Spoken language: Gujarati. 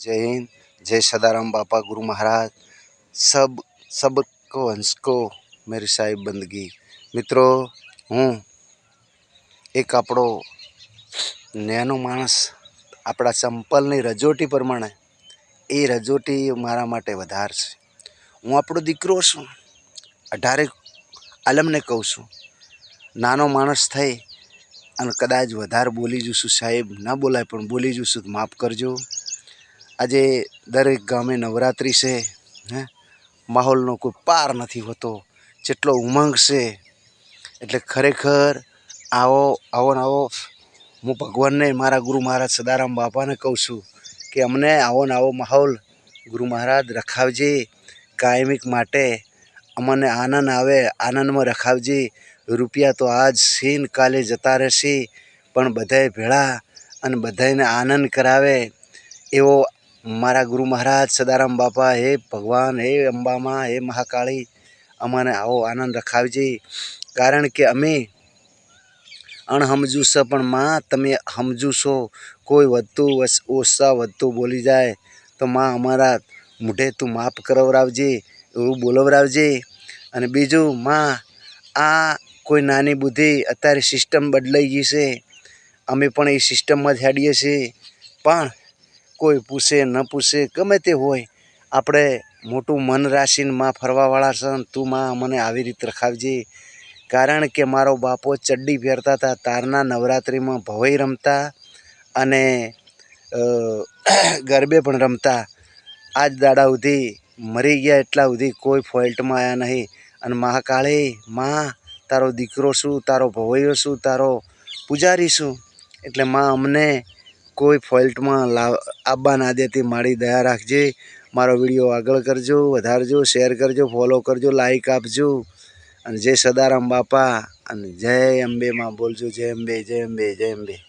जय हिंद जय सदाराम बापा गुरु महाराज સબ સબકો હંસકો મેરી સાહેબ બંદગી. મિત્રો, હું એક આપણો નેનો માણસ, આપણા ચંપલની રજોટી પ્રમાણે, એ રજોટી મારા માટે વધાર છે. હું આપણો દીકરો છું. અઢારેક આલમને કહું છું. નાનો માણસ થઈ અને કદાચ વધારે બોલી જઉં છું સાહેબ, ના બોલાય પણ બોલી જઉં છું માફ કરજો. આજે દરેક ગામે નવરાત્રિ છે, હે? માહોલનો કોઈ પાર નથી હોતો, જેટલો ઉમંગ છે. એટલે ખરેખર આવો આવો ને આવો, હું ભગવાનને, મારા ગુરુ મહારાજ સદારામ બાપાને કહું છું કે અમને આવો ને આવો માહોલ ગુરુ મહારાજ રખાવજે, કાયમિક માટે અમને આનંદ આવે, આનંદમાં રખાવજે. રૂપિયા તો આજ સીન કાલે જતા રહેશે, પણ બધાએ ભેળા અને બધાયને આનંદ કરાવે. એવો મારા ગુરુ મહારાજ, સદારામ બાપા, હે ભગવાન, હે અંબામાં, હે મહાકાળી, અમાને આવો આનંદ રખાવજે. કારણ કે અમે અણહમજુ છે પણ માં તમે સમજુ છો. કોઈ વધતું ઓછા વધતું બોલી જાય તો માં અમારા મોઢે તું માફ કરાવરાવજે, એવું બોલાવરાવજે. અને બીજું, માં, આ કોઈ નાની બુદ્ધિ અત્યારે સિસ્ટમ બદલાઈ ગઈ છે. અમે પણ એ સિસ્ટમમાં જ હેડીએ છીએ. પણ કોઈ પૂછે, ન પૂછે, ગમે તે હોય, આપણે મોટું મન રાશિને માં ફરવાવાળા સન તું માં મને આવી રીતે રખાવજે. કારણ કે મારો બાપો ચડ્ડી પહેરતા હતા, તારના નવરાત્રિમાં ભવાઈ રમતા અને ગરબે પણ રમતા. આજ દાડા સુધી મરી ગયા એટલા સુધી કોઈ ફોલ્ટમાં આવ્યા નહીં. અને મહાકાળી, માં, તારો દીકરો શું? તારો ભવૈયો શું? તારો પૂજારી શું? એટલે માં અમને કોઈ ફોલ્ટમાં લાવ આવવા ના દેતી મારી દયા રાખજે. મારો વીડિયો આગળ કરજો, વધારજો, શેર કરજો, ફોલો કરજો, લાઈક આપજો. અને જય સદારામ બાપા. અને જય અંબે માં બોલજો, જય અંબે જય અંબે જય અંબે.